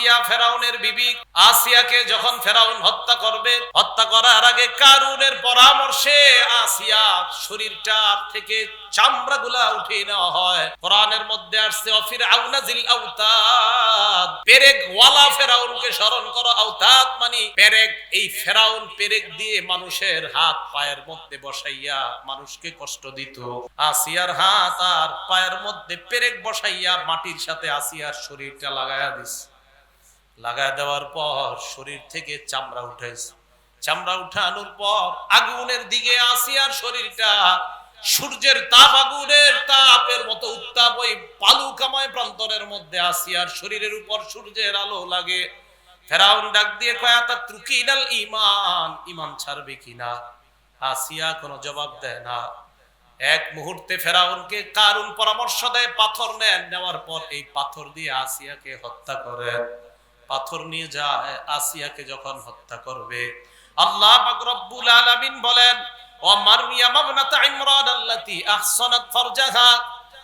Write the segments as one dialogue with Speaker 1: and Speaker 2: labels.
Speaker 1: আসিয়া ফেরাউনের বিবি আসিয়াকে যখন ফেরাউন হত্যা করবে, হত্যা করার আগে কারুনের পরামর্শে আসিয়া শরীরটা থেকে চামড়াগুলা উঠিয়ে নেওয়া হয়। কোরআনের মধ্যে আসছে, অফির আউনাজিল আউতাদ। পেরেক ওয়ালা ফেরাউনকে স্মরণ করো, আউতাদ মানে পেরেক, এই ফেরাউন পেরেক দিয়ে মানুষের হাত পায়ের মধ্যে বসাইয়া মানুষকে কষ্ট দিত। আসিয়ার হাত আর পায়ের মধ্যে পেরেক বসাইয়া মাটির সাথে আসিয়ার শরীরটা লাগায়া দিস লাগায় দেওয়ার পর শরীর থেকে চামড়া উঠেছে চামড়া উঠানোর পর আগুনের দিকে আসিয়ার শরীরটা সূর্যের তাপ, আগুনের তাপের মতো উত্তাপ ওই পালুকাময় প্রান্তরের মধ্যে আসিয়ার শরীরের উপর সূর্যের আলো লাগে। ফেরাউন ডাক দিয়ে কয়া তা ত্রুকিনাল ইমান ইমান ছাড়বে কিনা আসিয়া কোনো জবাব দেয় না। এক মুহূর্তে ফেরাউনকে কারুন পরামর্শ দেয়, পাথর নেন, নেওয়ার পর এই পাথর দিয়ে আসিয়াকে হত্যা করেন। পাথর নিয়ে যায় আসিয়াকে যখন হত্যা করবে আল্লাহ পাক রব্বুল আলামিন বলেন ও মারমিয়াম ইবনাত ইমরান আল্লাতী আহসানাত ফারজাহা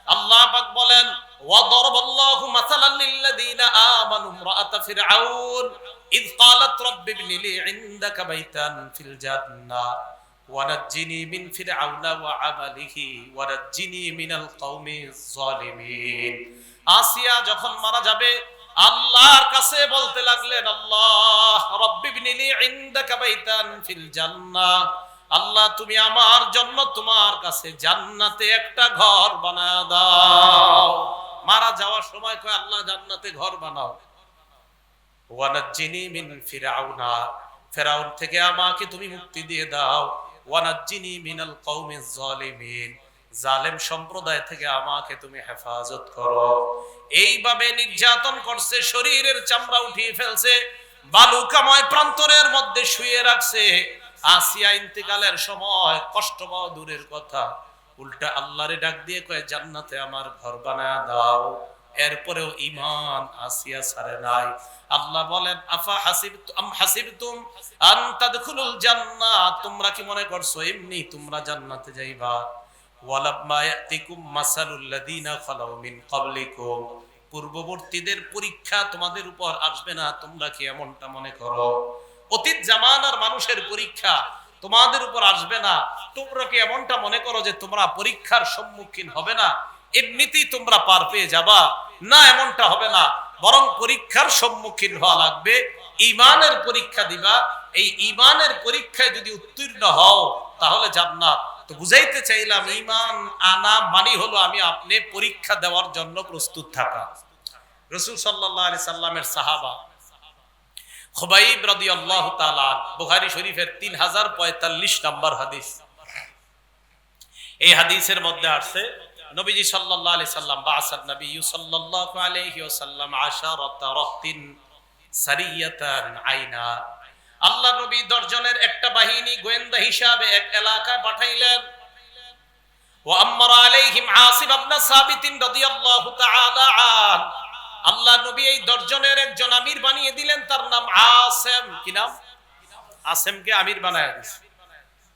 Speaker 1: আল্লাহ পাক বলেন وضرب الله مثلا للذين آمنوا امرأة فرعون إذ قالت رب ابن لي عندك بيتا في الجنة ونجني من فرعون وعمله ونجني من القوم الظالمين আসিয়া যখন মারা যাবে আল্লাহর কাছে বলতে লাগলেন, আল্লাহ রব্বিবনিলি ইনদাকা বাইতান ফিল জান্নাহ। আল্লাহ, তুমি আমার জন্য তোমার কাছে জান্নাতে একটা ঘর বানায় দাও। মারা যাওয়ার সময় কয়, আল্লাহ, জান্নাতে ঘর বানাও। ওয়ানাজ্জিনি মিন ফিরাউনা। ফেরাউন থেকে আমাকে তুমি মুক্তি দিয়ে দাও। ওয়ানাজ্জিনি মিনাল কওমিজ জালিমিন। জালেম সম্প্রদায় থেকে আমাকে তুমি হেফাজত করো। এইভাবে নির্যাতন করছে, শরীরের চামড়া উঠিয়ে ফেলছে, বালুকাময় প্রান্তরের মধ্যে শুয়ে রাখছে। আসিয়া ইন্তেকালের সময় কষ্ট পাওয়া দূরের কথা। উল্টা আল্লাহরে ডাক দিয়ে কয়, জান্নাতে আমার ঘর বানায় দাও। এরপরেও ইমান আসিয়া ছাড়ে নাই। আল্লাহ বলেন, আফা হাসিবতুম আম হাসিবতুম আন তাদখুলুল জান্নাহ তোমরা কি মনে করছ, এমনি তোমরা জান্নাতে যাইবা? পূর্ববর্তীদের পরীক্ষা তোমাদের উপর আসবে না, তোমরা কি এমনটা মনে করো? অতীত জামানার মানুষের পরীক্ষা তোমাদের উপর আসবে না, তোমরা কি এমনটা মনে করো যে তোমরা পরীক্ষার সম্মুখীন হবে না? এমনিতেই তোমরা পার পেয়ে যাবা, না এমনটা হবে না, বরং পরীক্ষার সম্মুখীন হওয়া লাগবে। ইমানের পরীক্ষা দিবা, এই ইমানের পরীক্ষায় যদি উত্তীর্ণ হও, তাহলে জান্নাত। তো বুঝাইতে চাইলাম ইমান আনা মানি হলো আমি আপনি পরীক্ষা দেওয়ার জন্য প্রস্তুত থাকা। রসুল সাল্লাহ আলি সাল্লামের সাহাবা খোবাইব আল্লাহ শরীফের তিন হাজার পঁয়তাল্লিশ নম্বর হাদিস। এই হাদিসের মধ্যে আসছে, নবীজি সাল্লাহ আলি সাল্লাম বা আসাদ নবী সারিয়াতান আইনা। আল্লাহ নবী দর্জনের একটা বাহিনী গোয়েন্দা হিসাবে এক এলাকায় পাঠাইলেন وأمر عليهم عاصم بن ثابت رضي الله تعالى عنه আল্লাহ নবী এই দর্জনের একজন আমির বানিয়ে দিলেন তার নাম আসেম কি নাম আসেমকে আমির বানায় দিছে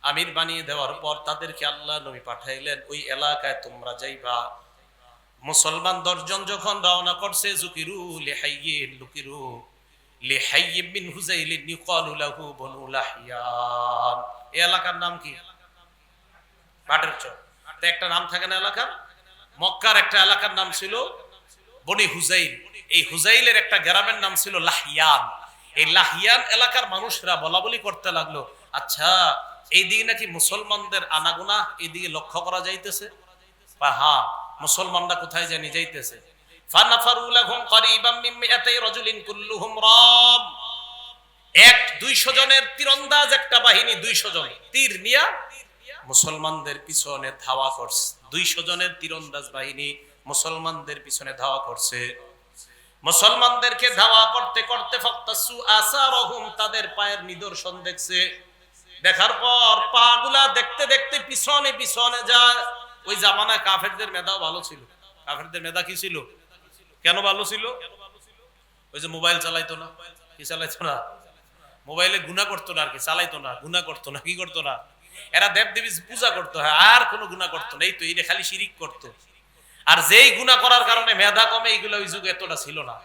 Speaker 1: আমির বানিয়ে দেওয়ার পর তাদেরকে আল্লাহ নবী পাঠাইলেন ওই এলাকায় তোমরা যাইবা মুসলমান দর্জন যখন রওনা করছে জুকিরু লিহাইয়ে লুকিরু এই এলাকার নাম কি? চর। একটা নাম থাকে না এলাকার? মক্কার একটা এলাকার নাম ছিল বনি হুজাইল এই হুজাইলের একটা গ্রামের নাম ছিল লাহিয়ান। এই লাহিয়ান এলাকার মানুষরা বলা বলি করতে লাগল আচ্ছা এই দিকে নাকি মুসলমানদের আনাগোনা? এইদিকে লক্ষ্য করা যাইতেছে? বা হ্যাঁ মুসলমানরা কোথায় জানি যাইতেছে? ফানাফারু লাহুম করিবাম মিন মিআতাই রাজুলিন কুল্লুহুম রাম। এক 200 জনের তীরন্দাজ একটা বাহিনী 200 জন। তীর নিয়া মুসলমানদের পিছনে ধাওয়া করছে। 200 জনের তীরন্দাজ বাহিনী মুসলমানদের পিছনে ধাওয়া করছে। মুসলমানদেরকে ধাওয়া করতে করতে ফক্তাসু আসারহুম, তাদের পায়ের নিদর্শন দেখছে। দেখার পর পাগুলা দেখতে দেখতে পিছনে পিছনে যায়। ওই জামানায় কাফেরদের মেধাও ভালো ছিল। কাফেরদের মেধা কি ছিল? কেন ভালো ছিল? ওই যে মোবাইল চালাইতো না। কি চালাইতো না? মোবাইলে গুণা করতো না আর কি, চালাইতো না গুণা করতো না, কি করতো না? এরা দেব দেবী পূজা করতো হ্যাঁ আর কোনো গুণা করতো না, এই তো এটা খালি শিরিক করতো। আর যেই গুণা করার কারণে মেধা কমে, এইগুলো ওই যুগে এতটা ছিল না।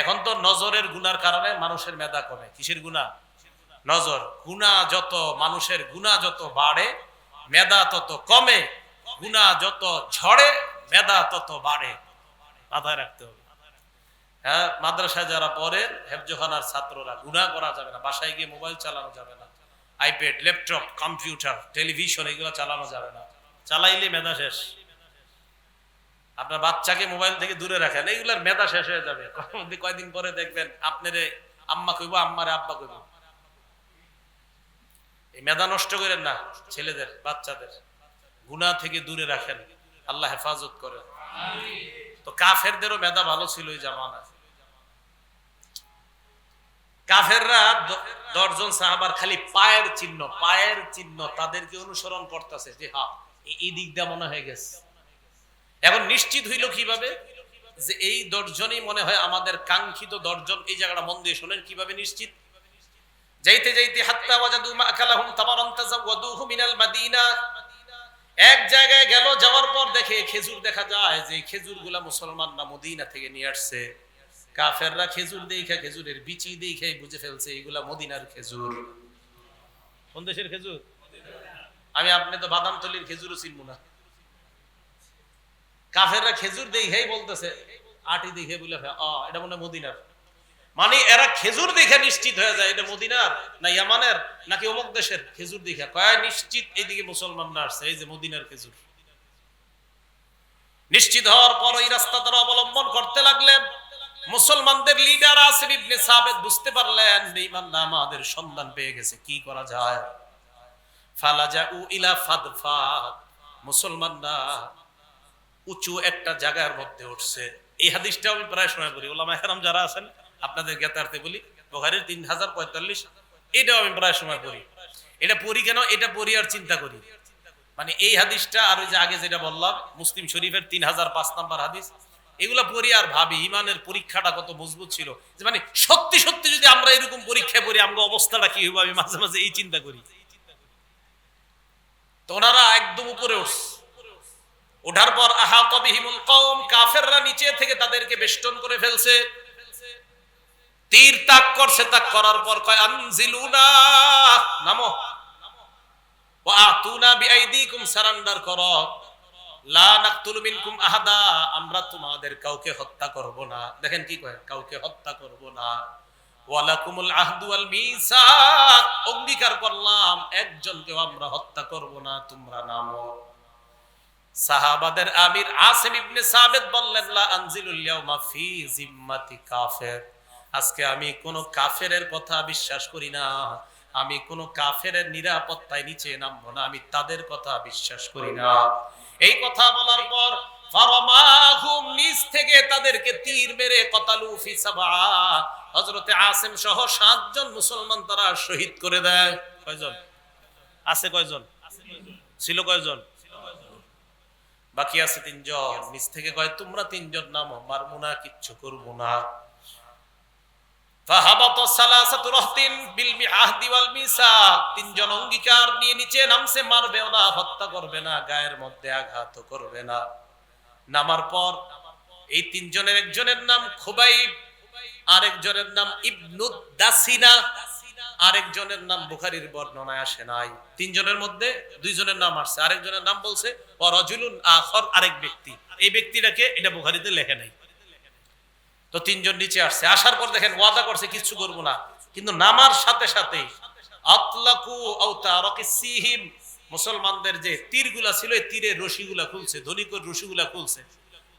Speaker 1: এখন তো নজরের গুনার কারণে মানুষের মেধা কমে। কিসের গুণা নজর। গুণা যত মানুষের গুণা যত বাড়ে, মেধা তত কমে গুণা যত ঝড়ে, মেধা তত বাড়ে। মাথায় রাখতে হবে। হ্যাঁ মাদ্রাসায় যারা পড়ে, হেফজোখানার ছাত্ররা গুণা করা যাবে না, বাসায় গিয়ে মোবাইল চালানো যাবে না, আইপ্যাড, ল্যাপটপ, কম্পিউটার, টেলিভিশন, এগুলো চালানো যাবে না। চালাইলে মেধা শেষ। আপনার বাচ্চাকে মোবাইল থেকে দূরে রাখেন এইগুলার মেধা শেষ হয়ে যাবে। কয়দিন পরে দেখবেন, আপনার আম্মা কইব, আম্মারে আব্বা কইব। এই মেধা নষ্ট করেন না, ছেলেদের, বাচ্চাদের। গুণা থেকে দূরে রাখেন, আল্লাহ হেফাজত করেন। তো কাফেরদেরও মেধা ভালো ছিল ওই জামানা কাফেররা দশজন সাহাবার খালি পায়ের চিহ্ন পায়ের চিহ্ন তাদেরকে অনুসরণ করতেছে যে হ্যাঁ এই- এই দিকটা মনে হয়ে গেছে। এখন নিশ্চিত হইল কীভাবে? যে এই দর্জনই মনে হয় আমাদের কাঙ্ক্ষিত দর্জন এই জায়গাটা মন দিয়ে শোনেন কীভাবে নিশ্চিত? যাইতে যাইতে হাত্তা ওয়াজাদু মাকালাহুম তামারান তাজাওয়াদুহু মিনাল মাদিনা। এক জায়গায় গেল যাওয়ার পর দেখে খেজুর দেখা যায় যে খেজুর খেজুরগুলা মুসলমানরা মদিনা থেকে নিয়ে আসছে। কাফেররা খেজুর দেখা খেজুরের বিচি দেখে বুঝে ফেলছে এগুলা মদিনার খেজুর। কোন দেশের খেজুর? আমি আপনি তো বাদামতলির খেজুরও চিনব না। কাফেররা খেজুর দেখেই বলতেছে আটি দেখে বলে এটা মনে হয় মদিনার। মানে এরা খেজুর দেখে নিশ্চিত হয়ে যায়, এটা মদিনার না ইয়ামানের, নাকি অমুক দেশের? খেজুর দেখে। কয়, নিশ্চিত এইদিকে মুসলমানরা আসছে, এই যে মদিনার খেজুর। নিশ্চিত হওয়ার পর এই রাস্তা তারা অবলম্বন করতে লাগলেন। মুসলমানদের লিডার আসিফ ইবনে সাবেদ বুঝতে পারলেন, বেঈমানরা আমাদের সন্ধান পেয়ে গেছে, কি করা যায়? ফালাজাউ ইলা ফাদফাদ মুসলমানরা উঁচু একটা জায়গার মধ্যে উঠছে। এই হাদিসটা আমি প্রায় সময় বলি ওলামা হেরাম যারা আছেন আপনাদের জ্ঞাতার্থে বলি, বোখারির তিন হাজার পঁয়তাল্লিশ, এটাও আমি প্রায় সময় পড়ি। এটা পড়ি কেন? এটা পড়ি আর চিন্তা করি। মানে এই হাদিসটা আর ওই যে আগে যেটা বললাম, মুসলিম শরীফের তিন হাজার পাঁচ নাম্বার হাদিস, এগুলা পড়ি আর ভাবি, ইমানের পরীক্ষাটা কত মজবুত ছিল। যে মানে সত্যি সত্যি যদি আমরা এরকম পরীক্ষা করি আমরা অবস্থাটা কি হইব? আমি মাঝে মাঝে এই চিন্তা করি। তো ওনারা একদম উপরে উঠছে। ওঠার পর আহা তবিহিমুল কওম, কাফেররা নিচে থেকে তাদেরকে বেষ্টন করে ফেলছে। তীর তাক করছে তাক করার পর কয়, আনজিলুনা নামো। ওয়া আতুনা বিআইদিকুম, সারান্ডার করো। লা নাকতুলু মিনকুম আহাদা আমরা তোমাদের কাউকে হত্যা করব না। দেখেন কি কয়, কাউকে হত্যা করব না। ওয়ালাকুমুল আহদু ওয়াল মিসাক অঙ্গীকার করলাম, একজনকেও আমরা হত্যা করব না, তোমরা নামো। সাহাবাদের আমির আসিম ইবনে সাবেদ বললেন, লা আনজিলুল ইয়াউমা ফি জিম্মাতি কাফের আজকে আমি কোন কাফেরের কথা বিশ্বাস করি না। আমি কোন কাফেরের নিরাপত্তায় নিচে নামবো না। আমি তাদের কথা বিশ্বাস করি না। এই কথা বলার পর শহীদ করে দেয়। কয়জন? আছে কয়জন? ছিল কয়জন? বাকি আছে তিনজন। নিচ থেকে কয়, তোমরা তিনজন নামো মারবো না, কিচ্ছু করব না ফাহাবাত সালাসাতু রাহতিন বিল মিআহদি ওয়াল মিসাক তিনজন অঙ্গীকার নিয়ে নিচে নামছে মারবে না, হত্যা করবে না, গায়ের মধ্যে আঘাত করবে না। নামার পর এই তিনজনের একজনের নাম খুবাইব, আরেকজনের নাম ইবনুদ দাসিনা, আরেকজনের নাম বুখারীর বর্ণনায় আসে নাই। তিনজনের মধ্যে দুইজনের নাম আসছে, আরেকজনের নাম বলছে ও আখর আরেক ব্যক্তি। এই ব্যক্তিটাকে এটা বুখারিতে লেখে নাই। তো তিনজন নিচে আসছে। আসার পর দেখেন ওয়াদা করছে, কিচ্ছু করব না। কিন্তু নামার সাথে সাথে মুসলমানদের যে তীরগুলা ছিল, এই তীরের রশিগুলা খুলছে ধনিকর রশিগুলা খুলছে।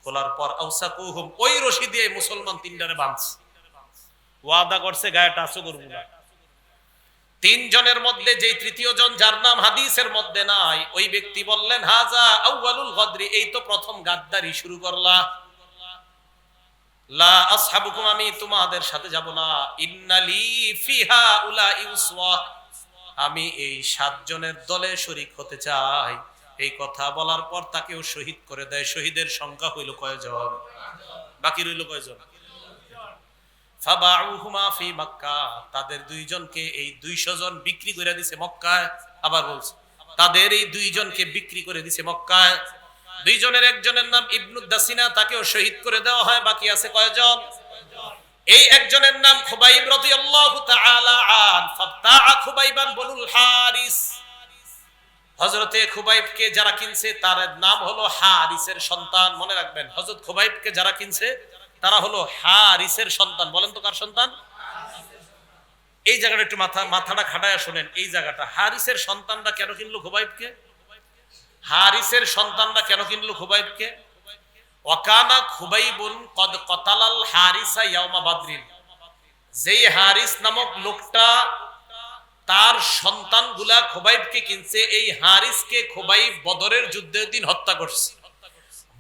Speaker 1: খোলার পর আউসাকুহুম ওই রশি দিয়ে মুসলমান তিনজনে বাঁধছে। ওয়াদা করছে, গায়ে টাচও করব না। তিনজনের মধ্যে যে তৃতীয় জন যার নাম হাদিসের মধ্যে নাই, ওই ব্যক্তি বললেন, হাজা আউয়ালুল গদরি, এই তো প্রথম গাদ্দারি শুরু করলা। লা আসহাবুকুম, আমি তোমাদের সাথে যাব না। ইন্নালি ফিহা উলা ইউসওয়া আমি এই সাতজনের দলে শরিক হতে চাই। এই কথা বলার পর তাকেও শহীদ করে দেয়। শহীদের সংখ্যা হইল কয়জন? বাকি রইল কয়জন? তাদের দুইজনকে এই 200 জন বিক্রি করে দিছে মক্কায়। আবার বলছে, তাদের এই দুইজনকে বিক্রি করে দিছে মক্কায়। দুইজনের একজনের নাম ইবনু দাসিনা, তাকেও শহীদ করে দেওয়া হয়, বাকি আছে কয়জন? এই একজনের নাম খুবাইব রাদিয়াল্লাহু তাআলা আন ফাবতাআ খুবাইবান বনুল হারিস। হযরতে খুবাইবকে যারা কিনছে, তার নাম হলো হারিসের সন্তান, মনে রাখবেন। হযরত খুবাইবকে যারা কিনছে, তারা হলো হারিসের সন্তান। বলেন তো কার সন্তান? এই জায়গাটা একটু মাথা, মাথাটা খাটায় শোনেন। এই জায়গাটা হারিসের সন্তানরা কেন কিনলো খুবাইবকে? হারিসের সন্তানরা কেন কিনলো খুবাইবকে? ওয়াকানা খুবাইবুন কদ কতালাল হারিসা ইয়াউমা বাদরিন। যেই হারিস নামক লোকটা তার সন্তানগুলা খুবাইবকে কিনছে, এই হারিসকে খুবাইব বদরের যুদ্ধের দিন হত্যা করছে।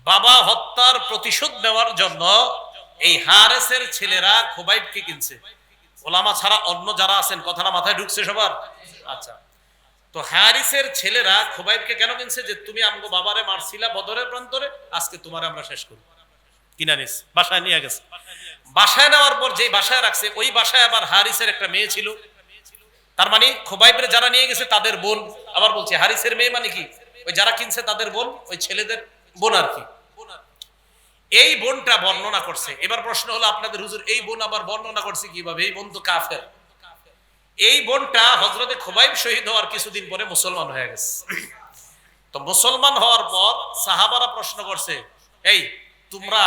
Speaker 1: বাবা হত্যার প্রতিশোধ নেওয়ার জন্য এই হারেসের ছেলেরা খুবাইবকে কিনছে। ওলামা ছাড়া অন্য যারা আছেন, কথাটা মাথায় ঢুকছে সবার? আচ্ছা। তো হারিসের ছেলেরা খোবাইবকে কেন কিনছে যে তুমি আমগো বাবারে মারছিলা বদরের প্রান্তরে? আজকে তোমারে আমরা শেষ করি। কিনা নিস বাসায় নিয়ে গেছে। বাসায় নেওয়ার পর যেই বাসায় রাখছে, ওই বাসায় আবার হারিসের একটা মেয়ে ছিল। তার মানে খোবাইবের যারা নিয়ে গেছে তাদের বোন। আবার বলছে, হারিসের মেয়ে মানে কি? ওই যারা কিনছে তাদের বোন, ওই ছেলেদের বোন আর কি। এই বোনটা বর্ণনা করছে। এবার প্রশ্ন হলো, আপনাদের হুজুর, এই বোন আবার বর্ণনা করছে কীভাবে? এই বোন তো কাফের। এই বোনটা হজরতে খোবাইব শহীদ হওয়ার কিছুদিন পরে মুসলমান হয়ে গেছে। তো মুসলমান হওয়ার পর সাহাবারা প্রশ্ন করছে, এই, তোমরা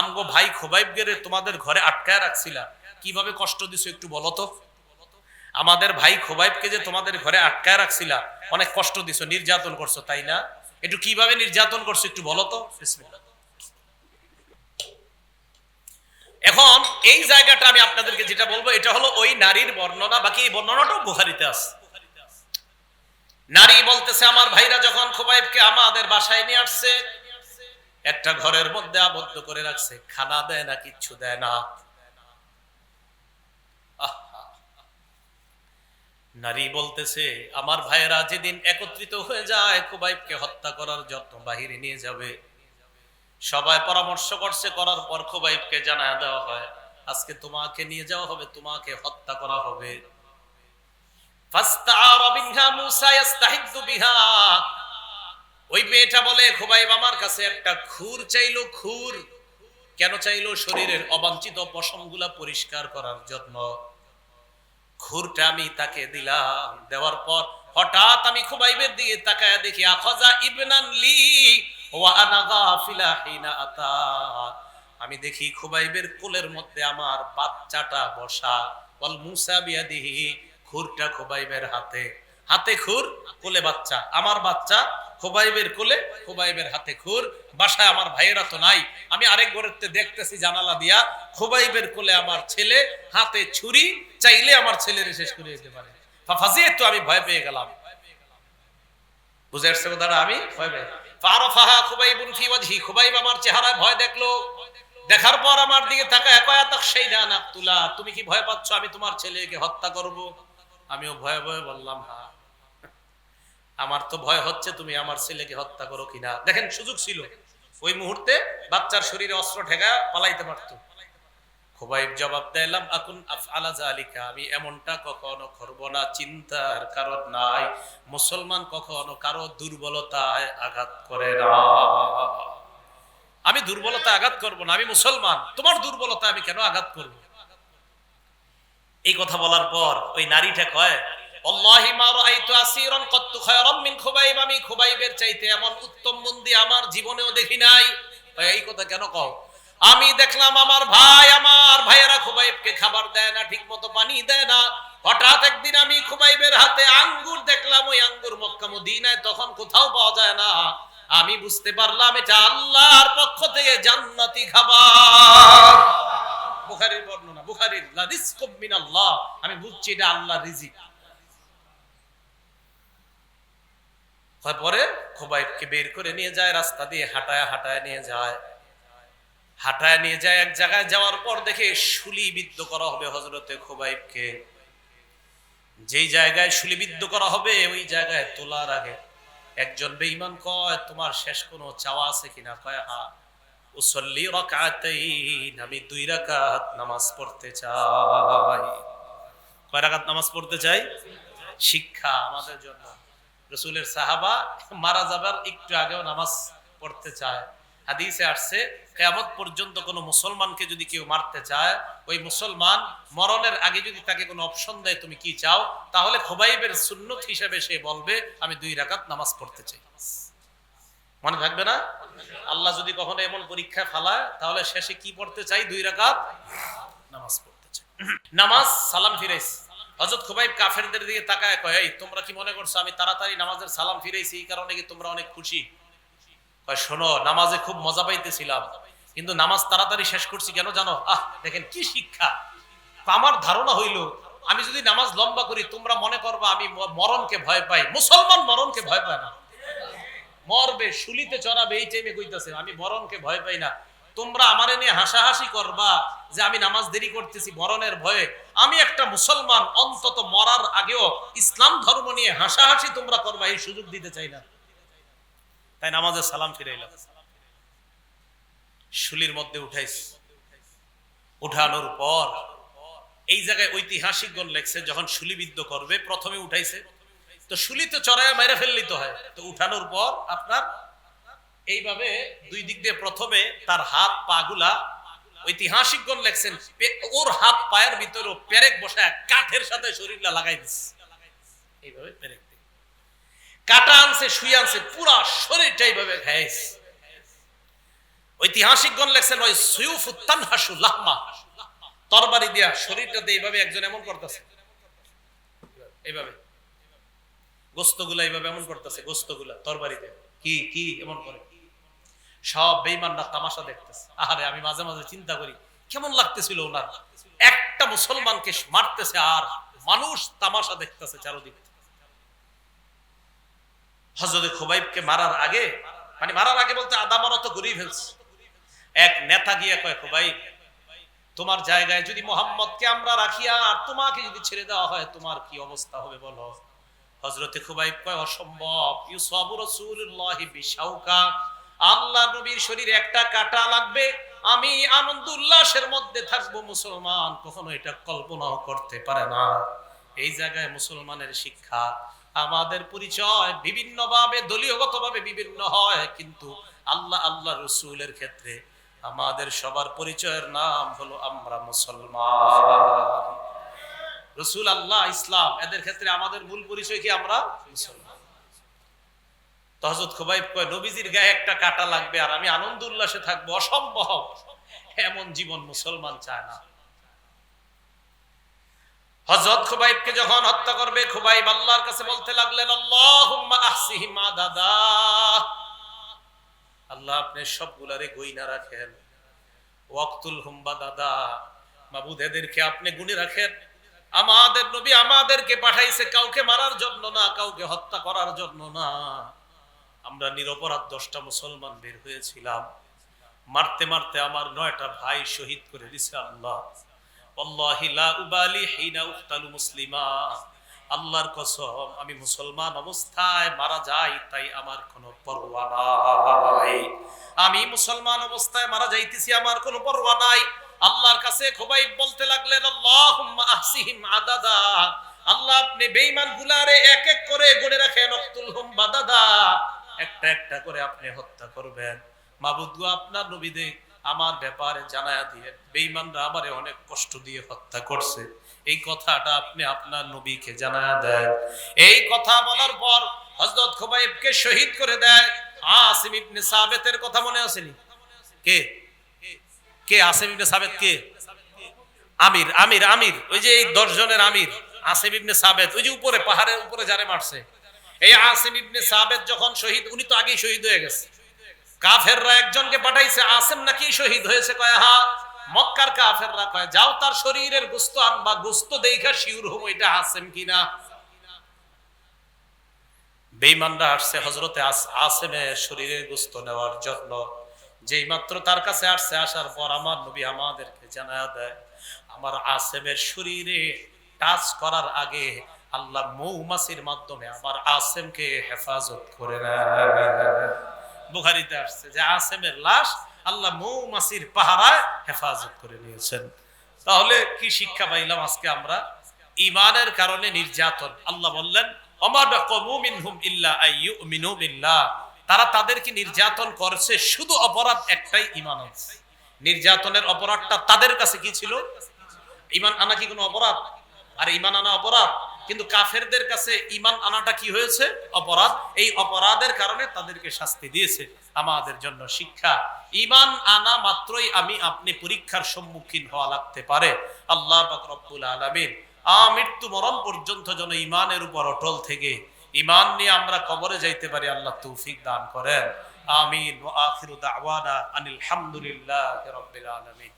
Speaker 1: আমগো ভাই খোবাইব গেরে তোমাদের ঘরে আটকায় রাখছিলা, কীভাবে কষ্ট দিছো একটু বলো তো? আমাদের ভাই খোবাইবকে যে তোমাদের ঘরে আটকায় রাখছিলা, অনেক কষ্ট দিছো, নির্যাতন করছ, তাই না? একটু কীভাবে নির্যাতন করছ একটু বলো তো? বিসমিল্লাহ। এখন এই জায়গাটা আমি আপনাদেরকে যেটা বলব, এটা হলো ওই নারীর বর্ণনা, বাকি এই বর্ণনাটাও বুখারিতে আছে। নারী বলতেছে, আমার ভাইরা যখন খোবাইবকে আমাদের বাসায় নিয়ে আসছে, একটা ঘরের মধ্যে আবদ্ধ করে রাখছে, খানা দেয় না, কিচ্ছু দেয় না। নারী বলতেছে, আমার ভাইয়েরা যেদিন একত্রিত হয়ে যায়, খুবাইবকে হত্যা করার যত্ন বাহিরে নিয়ে যাবে। সবাই পরামর্শ করছে, করার পর খুবাইবকে জানায় দেওয়া হয়, আজকে তোমাকে নিয়ে যাওয়া হবে, তোমাকে হত্যা করা হবে। ওই মেয়েটা বলে, খুবাইব আমার কাছে একটা খুর চাইলো, খুর। কেন চাইলো? শরীরের অবাঞ্ছিত পশমগুলা পরিষ্কার করার জন্য। খুরটা আমি তাকে দিলাম। দেওয়ার পর হঠাৎ আমি খুবাইবের দিকে তাকায় দেখি, আখাজা ইবনান লি আমি দেখি খুবাইবের কোলের মধ্যে আমার বাচ্চাটা বসা। ওয়াল মুসা বিয়াদিহি, খুরটা খুবাইবের হাতে। হাতে খুর, কোলে বাচ্চা। আমার বাচ্চা খুবাইবের কোলে, খুবাইবের হাতে খুর। বাসায় আমার ভাইয়েরা তো নাই। আমি আরেক ঘরের তে দেখতেছি জানালা দিয়া, খুবাইবের কোলে আমার ছেলে, হাতে ছুরি, চাইলে আমার ছেলের শেষ করে দিতে পারে। ফাফাজিয়ে তো আমি ভয় পেয়ে গেলাম। আমি? ফারাফাহা খুবাইবুন ফি ওয়াজহি। খুবাইব আমার ভয় দেখল। দেখার পর আমার দিকে সেইদা নাকতুলা? তুমি কি ভয় পাচ্ছ? আমি তোমার ছেলেকে হত্যা করব? আমিও ভয়ে ভয়ে বললাম হ্যাঁ আমার তো ভয় হচ্ছে তুমি আমার ছেলেকে হত্যা করো কিনা? দেখেন, সুযোগ ছিল। ওই মুহূর্তে বাচ্চার শরীরে অস্ত্র ঠেকা পালাইতে পারতো। খুবাইব জবাব দিলাম আকুন আফআলা জালিকা আমি এমনটা কখনো করব না, চিন্তার কারণ নাই। মুসলমান কখনো কারও দুর্বলতায় আঘাত করে না। আমি দুর্বলতা আঘাত করব না, আমি মুসলমান। তোমার দুর্বলতা আমি কেন আঘাত করব? এই কথা বলার পর ওই নারীটা কয়, আল্লাহি মা রাআইতু আসীরান কত্তু খায়রাম মিন খুবাইব। আমি খুবাইবের চাইতে এমন উত্তম বন্দী আমার জীবনেও দেখি নাই। এই কথা কেন কও? আমি দেখলাম আমার ভাই, আমার ভাইয়েরা খুবাইবকে খাবার দেয় না ঠিক মতো পানি দেয় না। হঠাৎ একদিন আমি খুবাইবের হাতে আঙ্গুর দেখলাম, ওই আঙ্গুর মক্কা মদিনায় তখন কোথাও পাওয়া যায় না। আমি বুঝতে পারলাম, এটা আল্লাহর পক্ষ থেকে জান্নাতি খাবার। বুখারীর বর্ণনা, বুখারীর লা রিজকুম মিনাল্লাহ। আমি বুঝছি এটা আল্লাহর রিজিক। তারপরে খোবাইবকে বের করে নিয়ে যায়, রাস্তা দিয়ে হাঁটায় হাঁটায় নিয়ে যায়। হাঁটায় নিয়ে যায় এক জায়গায়, যাওয়ার পর দেখে শুলিবিদ্ধ করা হবে হজরতে খোবাইবকে। যেই জায়গায় শুলিবিদ্ধ করা হবে, ওই জায়গায় তোলার আগে একজন বেঈমান কয়, তোমার শেষ কোনো চাওয়া আছে কিনা? কয়, হা, উসল্লি রাকাতাইন, আমি দুই রাকাত নামাজ পড়তে চাই। কয় রাকাত নামাজ পড়তে চাই? শিক্ষা আমাদের জন্য। রসুলের সাহাবা মারা যাবার একটু আগেও নামাজ পড়তে চায়। হাদিসে আসছে, কেয়ামত পর্যন্ত কোনো মুসলমানকে যদি কেউ মারতে চায়, ওই মুসলমান মরণের আগে যদি তাকে কোনো অপশন দেয়, তুমি কি চাও? তাহলে খোবাইবের সুন্নত হিসেবে সে বলবে, আমি দুই রাকাত নামাজ পড়তে চাই। মনে থাকবে না? আল্লাহ যদি কখনো এমন পরীক্ষা ফালায়, তাহলে শেষে কি পড়তে চাই? দুই রাকাত নামাজ পড়তে চাই। নামাজ, সালাম ফিরাইস হজরত খুবাইব কাফেরদের দিকে তাকায় কয় তোমরা কি মনে করছ আমি তাড়াতাড়ি নামাজের সালাম ফিরাইছি? এই কারণে কি তোমরা অনেক খুশি? কয় শোনো, নামাজে খুব মজা পাইতেছিলাম, কিন্তু নামাজ তাড়াতাড়ি শেষ করছি কেন জানো? আহ, দেখেন কি শিক্ষা। আমার ধারণা হইল, আমি যদি নামাজ লম্বা করি, তোমরা মনে করবা আমি মরণকে ভয় পাই। মুসলমান মরণকে ভয় পায় না। মরবে, শুলিতে চড়াবে, এই টাইমে কইতাছে, আমি মরণকে ভয় পাই না। তোমরা আমারে নিয়ে হাসাহাসি করবা যে আমি নামাজ দেরি করতেছি মরণের ভয়ে। আমি একটা মুসলমান, অন্তত মরার আগেও ইসলাম ধর্ম নিয়ে হাসাহাসি তোমরা করবা, এই সুযোগ দিতে চাই না। তাই নামাজের সালাম ফিরাইলাম শুলির মধ্যে উঠাইস উঠানোর পর এই জায়গায় ঐতিহাসিকগণ লেখছে, যখন শুলিবিদ্ধ করবে, প্রথমে উঠাইছে। তো শুলি তো চড়ায় মাইরা ফেললি তো হয়। তো উঠানোর পর আপনার এইভাবে দুই দিক দিয়ে প্রথমে তার হাত পা গুলা ঐতিহাসিকগণ লেখছেন ওর হাত, পায়ের ভিতরে পেরেক বসায় কাঠের সাথে শরীরটা লাগাই দিচ্ছে এইভাবে পেরেক। কাটা আনছে, শুয়ে আনছে, পুরা শরীরটা এইভাবে ঘাইছে ঐতিহাসিকগণ লেখছেন ওই সুয়ুফ তানহাসু লাহমা। তরবারি দিয়া শরীরটাতে এইভাবে একজন এমন করতেছে। এইভাবে। গোস্তগুলা এইভাবে এমন করতেছে, গোস্তগুলা তরবারিতে কি কি এমন করে? সব বেইমানরা তামাশা দেখতেছে। আরে আমি মাঝে মাঝে চিন্তা করি, কেমন লাগতেছিল ওনার? একটা মুসলমানকে মারতেছে আর মানুষ তামাশা দেখতেছে চারদিকে। হজরত খুবাইবকে মারার আগে মানে মারার আগে বলতে আদা মারা তো গরিব ফেলছে। এক নেতা গিয়ে কয়, খুবাইব, তোমার জায়গায় যদি মোহাম্মদকে আমরা রাখিয়া আর তোমাকে যদি ছেড়ে দেওয়া হয়, তোমার কি অবস্থা হবে বলো? হজরতে খুবাইব কয়, অসম্ভব। ইউসাবু রাসূলুল্লাহি বিশাউকা। আল্লাহ নবীর শরীরে একটা কাটা লাগবে, আমি আনন্দ উল্লাসের মধ্যে থাকব। মুসলমান কখনো এটা কল্পনাও করতে পারে না। এই জায়গায় মুসলমানের শিক্ষা আমাদের পরিচয় বিভিন্ন ভাবে দলীয়গত ভাবে বিভিন্ন হয়, কিন্তু আল্লাহ আল্লাহ রসুলের ক্ষেত্রে আমাদের সবার পরিচয়ের নাম হলো আমরা মুসলমান। রসুল আল্লাহ ইসলাম, এদের ক্ষেত্রে আমাদের মূল পরিচয় কি আমরা? মুসলমান। তহজত খুবাইব নবীজির গায়ে একটা কাটা লাগবে আর আমি আনন্দ উল্লাসে থাকব, অসম্ভব। এমন জীবন মুসলমান চায় না। হজরত খুবাইবকে যখন হত্যা করবে, খুবাইব আল্লাহর কাছে বলতে লাগলেন, আল্লাহুম্মা আহসিহি মা দাদা। আল্লাহ আপনি সবগুলারে গইনা রাখেন। ওয়াক্তুল হুম্বা দাদা। মাবুদ এদেরকে আপনি গুণে রাখেন। আমাদের নবী আমাদেরকে পাঠাইছে, কাউকে মারার জন্য না, কাউকে হত্যা করার জন্য না। আমরা নিরপরাধ দশটা মুসলমান বের হয়েছিলাম। মারতে মারতে আমার নয়টা ভাই শহীদ করে দিছে আল্লাহ। আল্লাহর কসম, আমি মুসলমান অবস্থায় মারা যাই, তাই আমার কোনো পরোয়া নাই। আমি মুসলমান অবস্থায় মারা যাইতেছি, আমার কোনো পরোয়া নাই। আল্লাহর কাছে খুবাই বলতে লাগলেন আল্লাহুম্মা আহসিহিম আদাদা। আল্লাহ, আপনি বেঈমান গুলারে এক এক করে গড়ে রাখেন অক্তুলহুম বাদাদা। একটা একটা করে আপনি হত্যা করবেন। মাবুদ আপনার নবীদের আমার ব্যাপারে জানায়া দিয়ে বেঈমানরা আমারে অনেক কষ্ট দিয়ে হত্যা করছে। এই কথাটা আপনি আপনার নবীকে জানায়া দেন। এই কথা বলার পর হযরত খুবাইবকে শহীদ করে দেয় আসিম ইবনে সাবেতের কথা মনে আসেনি কে? কে আসিম ইবনে সাবেত কে? আমির আমির আমির। ওই যে এই দশ জনের আমির, আসিম ইবনে সাবেত। ওই যে উপরে, পাহাড়ের উপরে যারে মারছে। এই আসিম ইবনে সাবেত যখন শহীদ, উনি তো আগেই শহীদ হয়ে গেছে। কাফেররা একজনকে পাঠাইছে, আসেম নাকি শহীদ হয়েছে, কয়, হা, মক্কার কাফেররা কয়, যাও তার শরীরের গুস্ত আনবা, গুস্ত দেখা শিউর হব, এটা আসেম কিনা? বেইমানরা আসছে হজরতে আসেমের শরীরের গুস্ত নেওয়ার জন্য। যেই মাত্র তার কাছে আসছে, আসার পর আমার নবী আমাদেরকে জানা দেয়, আমার আসেমের শরীরে টাচ করার আগে আল্লাহ মৌমাছির মাধ্যমে আমার আসেমকে হেফাজত করে নেয়। বুখারিতে আসছে যে আসেমের লাশ আল্লাহ মৌমাছির পাহারায় হেফাজত করে নিয়েছেন। তাহলে কি শিক্ষা পাইলাম আজকে আমরা? ইমানের কারণে নির্যাতন। আল্লাহ বললেন তারা তাদেরকে নির্যাতন করছে, শুধু অপরাধ একটাই ইমান নির্যাতনের অপরাধটা তাদের কাছে কি ছিল? ইমান আনা কি কোনো অপরাধ? আর ইমান আনা অপরাধ? কিন্তু কাফেরদের কাছে ইমান আনাটা কি হয়েছে? অপরাধ। এই অপরাধের কারণে তাদেরকে শাস্তি দিয়েছে। আমাদের জন্য শিক্ষা। ইমান আনা মাত্রই আমি আপনি পরীক্ষার সম্মুখীন হওয়া লাগতে পারে। আল্লাহ রব্বুল আলামিন আ মৃত্যু মরণ পর্যন্ত যেন ইমানের উপর অটল থেকে ইমান নিয়ে আমরা কবরে যাইতে পারি, আল্লাহ তৌফিক দান করেন। আমিন। আনিল আলামিন।